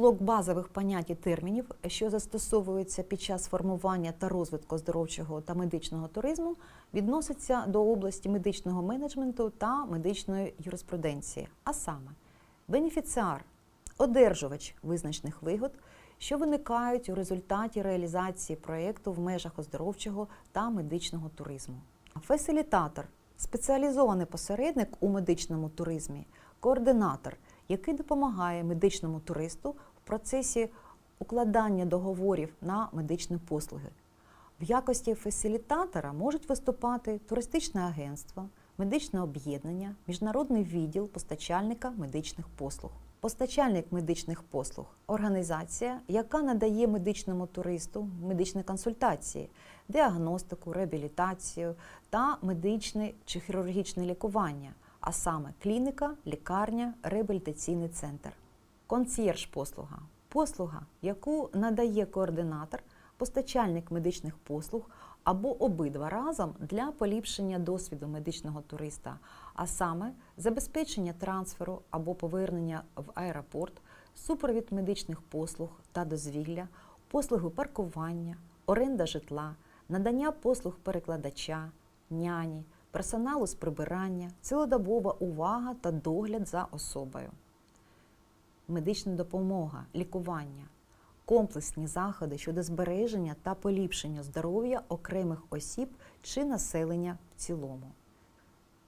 Блок базових понять і термінів, що застосовуються під час формування та розвитку оздоровчого та медичного туризму, відноситься до області медичного менеджменту та медичної юриспруденції, а саме бенефіціар, одержувач визначених вигод, що виникають у результаті реалізації проєкту в межах оздоровчого та медичного туризму. Фасилітатор спеціалізований посередник у медичному туризмі, координатор, який допомагає медичному туристу процесі укладання договорів на медичні послуги. В якості фасилітатора можуть виступати туристичне агентство, медичне об'єднання, міжнародний відділ постачальника медичних послуг. Постачальник медичних послуг організація, яка надає медичному туристу медичні консультації, діагностику, реабілітацію та медичне чи хірургічне лікування, а саме клініка, лікарня, реабілітаційний центр. Консьєрж послуга. Послуга, яку надає координатор, постачальник медичних послуг або обидва разом для поліпшення досвіду медичного туриста, а саме забезпечення трансферу або повернення в аеропорт, супровід медичних послуг та дозвілля, послуги паркування, оренда житла, надання послуг перекладача, няні, персоналу з прибирання, цілодобова увага та догляд за особою медична допомога, лікування, комплексні заходи щодо збереження та поліпшення здоров'я окремих осіб чи населення в цілому.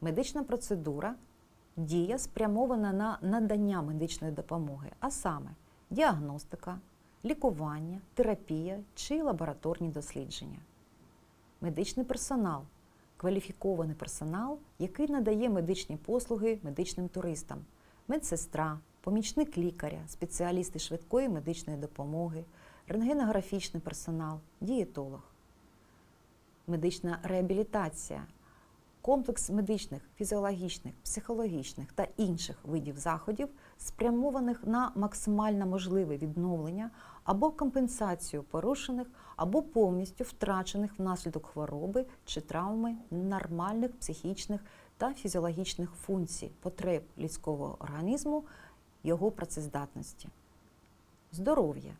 Медична процедура дія спрямована на надання медичної допомоги, а саме діагностика, лікування, терапія чи лабораторні дослідження. Медичний персонал кваліфікований персонал, який надає медичні послуги медичним туристам, медсестра, помічник лікаря, спеціалісти швидкої медичної допомоги, рентгенографічний персонал, дієтолог. Медична реабілітація, комплекс медичних, фізіологічних, психологічних та інших видів заходів, спрямованих на максимально можливе відновлення або компенсацію порушених або повністю втрачених внаслідок хвороби чи травми нормальних психічних та фізіологічних функцій, потреб людського організму, його працездатності. Здоров'я.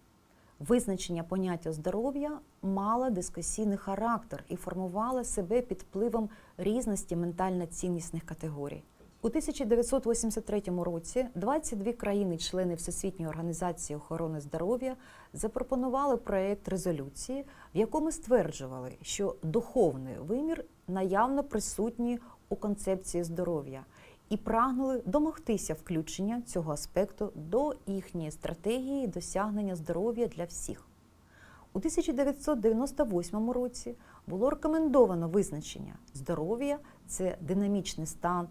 Визначення поняття здоров'я мало дискусійний характер і формувало себе під впливом різності ментально-ціннісних категорій. У 1983 році 22 країни-члени Всесвітньої організації охорони здоров'я запропонували проєкт резолюції, в якому стверджували, що духовний вимір наявно присутній у концепції здоров'я і прагнули домогтися включення цього аспекту до їхньої стратегії досягнення здоров'я для всіх. У 1998 році було рекомендовано визначення здоров'я це динамічний стан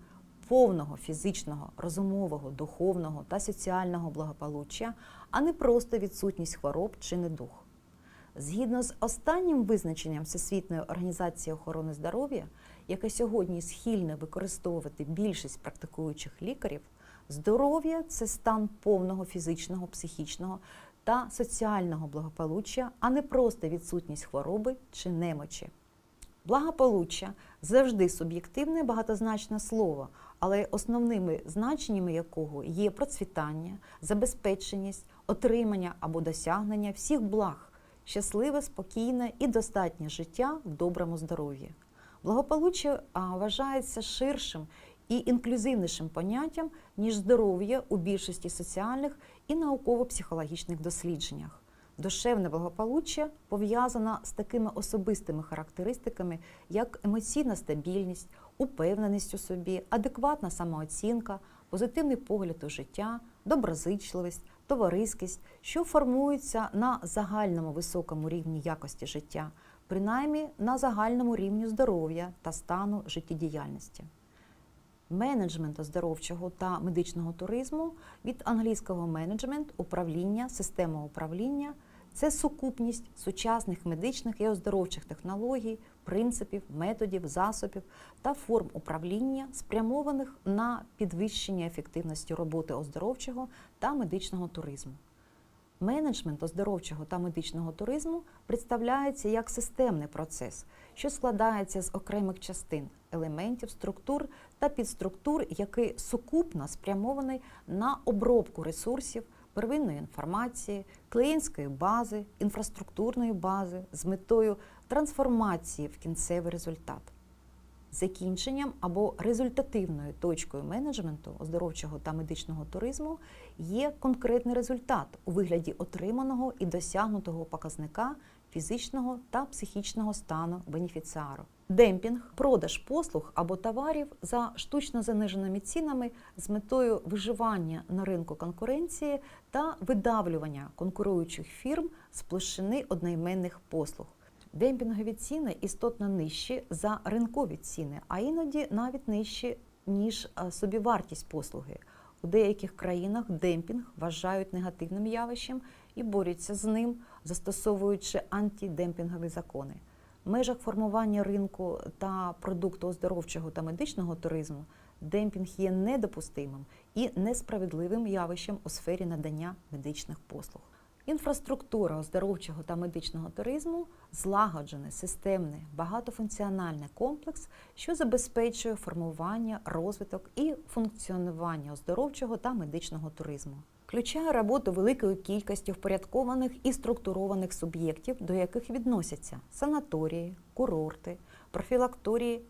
повного фізичного, розумового, духовного та соціального благополуччя, а не просто відсутність хвороб чи недух. Згідно з останнім визначенням Всесвітньої організації охорони здоров'я, яке сьогодні схильне використовувати більшість практикуючих лікарів, здоров'я це стан повного фізичного, психічного та соціального благополуччя, а не просто відсутність хвороби чи немочі. Благополуччя завжди суб'єктивне багатозначне слово, але основними значеннями якого є процвітання, забезпеченість, отримання або досягнення всіх благ, щасливе, спокійне і достатнє життя в доброму здоров'ї. Благополуччя вважається ширшим і інклюзивнішим поняттям, ніж здоров'я у більшості соціальних і науково-психологічних дослідженнях. Душевне благополуччя пов'язано з такими особистими характеристиками, як емоційна стабільність, упевненість у собі, адекватна самооцінка, позитивний погляд у життя, доброзичливість, товариськість, що формуються на загальному високому рівні якості життя, принаймні на загальному рівні здоров'я та стану життєдіяльності. Менеджмент оздоровчого та медичного туризму від англійського менеджмент, управління, система управління це сукупність сучасних медичних і оздоровчих технологій, принципів, методів, засобів та форм управління, спрямованих на підвищення ефективності роботи оздоровчого та медичного туризму. Менеджмент оздоровчого та медичного туризму представляється як системний процес, що складається з окремих частин, елементів, структур та підструктур, який сукупно спрямований на обробку ресурсів, первинної інформації, клієнтської бази, інфраструктурної бази з метою трансформації в кінцевий результат. Закінченням або результативною точкою менеджменту оздоровчого та медичного туризму є конкретний результат у вигляді отриманого і досягнутого показника фізичного та психічного стану бенефіціару. Демпінг, продаж послуг або товарів за штучно заниженими цінами з метою виживання на ринку конкуренції та видавлювання конкуруючих фірм з площини одноіменних послуг. Демпінгові ціни істотно нижчі за ринкові ціни, а іноді навіть нижчі, ніж е, собівартість послуги. У деяких країнах демпінг вважають негативним явищем і борються з ним, застосовуючи антидемпінгові закони. В межах формування ринку та продукту оздоровчого та медичного туризму демпінг є недопустимим і несправедливим явищем у сфері надання медичних послуг. Інфраструктура оздоровчого та медичного туризму злагоджений, системний, багатофункціональний комплекс, що забезпечує формування, розвиток і функціонування оздоровчого та медичного туризму. Включає роботу великої кількості впорядкованих і структурованих суб'єктів, до яких відносяться санаторії, курорти, профілакторії,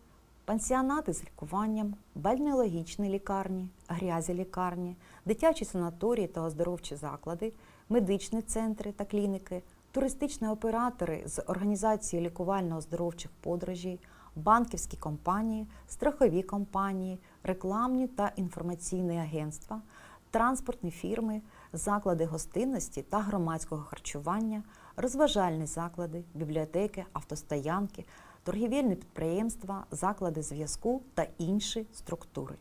пансіонати з лікуванням, бальнеологічні лікарні, грязі лікарні, дитячі санаторії та оздоровчі заклади, медичні центри та клініки, туристичні оператори з організації лікувально-оздоровчих подорожей, банківські компанії, страхові компанії, рекламні та інформаційні агентства, транспортні фірми, заклади гостинності та громадського харчування, розважальні заклади, бібліотеки, автостоянки, торгівельні підприємства, заклади зв'язку та інші структури.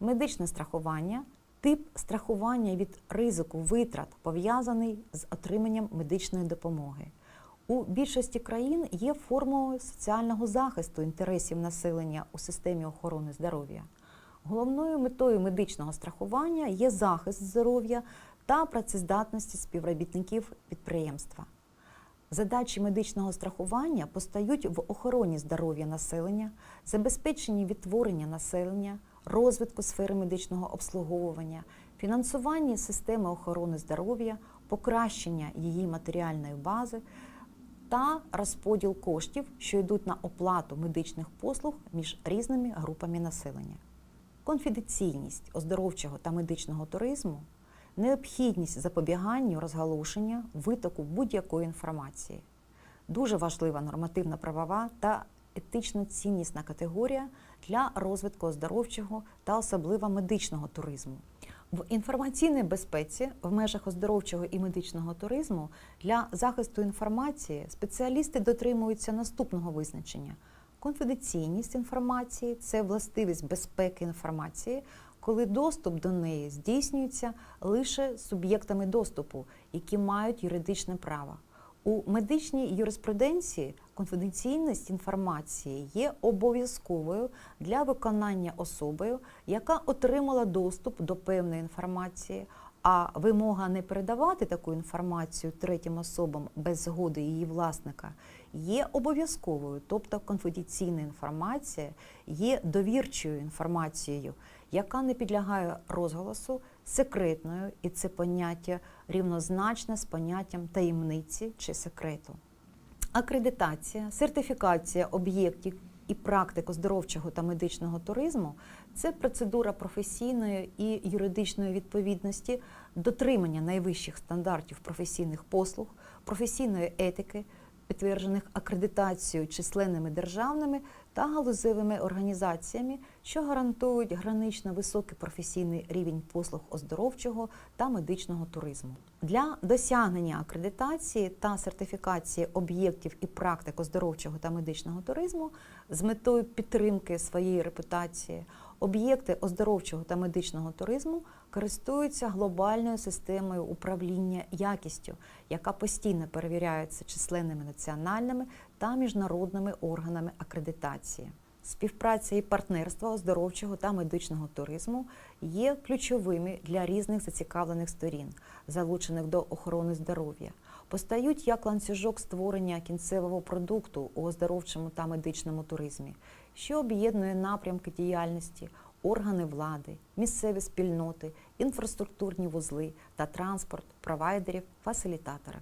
Медичне страхування тип страхування від ризику витрат пов'язаний з отриманням медичної допомоги. У більшості країн є формою соціального захисту інтересів населення у системі охорони здоров'я. Головною метою медичного страхування є захист здоров'я та працездатності співробітників підприємства. Задачі медичного страхування постають в охороні здоров'я населення, забезпеченні відтворення населення, розвитку сфери медичного обслуговування, фінансуванні системи охорони здоров'я, покращення її матеріальної бази та розподіл коштів, що йдуть на оплату медичних послуг між різними групами населення. Конфіденційність оздоровчого та медичного туризму необхідність запобіганню розгалошення витоку будь-якої інформації. Дуже важлива нормативна правова та етично ціннісна категорія для розвитку оздоровчого та особливо медичного туризму. В інформаційній безпеці в межах оздоровчого і медичного туризму для захисту інформації спеціалісти дотримуються наступного визначення. Конфіденційність інформації це властивість безпеки інформації, коли доступ до неї здійснюється лише суб'єктами доступу, які мають юридичне право. У медичній юриспруденції конфіденційність інформації є обов'язковою для виконання особою, яка отримала доступ до певної інформації, а вимога не передавати таку інформацію третім особам без згоди її власника є обов'язковою, тобто конфіденційна інформація є довірчою інформацією, яка не підлягає розголосу секретною, і це поняття рівнозначне з поняттям таємниці чи секрету. Акредитація, сертифікація об'єктів і практик оздоровчого та медичного туризму це процедура професійної і юридичної відповідності, дотримання найвищих стандартів професійних послуг, професійної етики, підтверджених акредитацією численними державними та галузевими організаціями, що гарантують гранично високий професійний рівень послуг оздоровчого та медичного туризму. Для досягнення акредитації та сертифікації об'єктів і практик оздоровчого та медичного туризму з метою підтримки своєї репутації об'єкти оздоровчого та медичного туризму користуються глобальною системою управління якістю, яка постійно перевіряється численними національними та міжнародними органами акредитації. Співпраця і партнерство оздоровчого та медичного туризму є ключовими для різних зацікавлених сторін, залучених до охорони здоров'я, постають як ланцюжок створення кінцевого продукту у оздоровчому та медичному туризмі, що об'єднує напрямки діяльності, органи влади, місцеві спільноти, інфраструктурні вузли та транспорт провайдерів, фасилітаторів.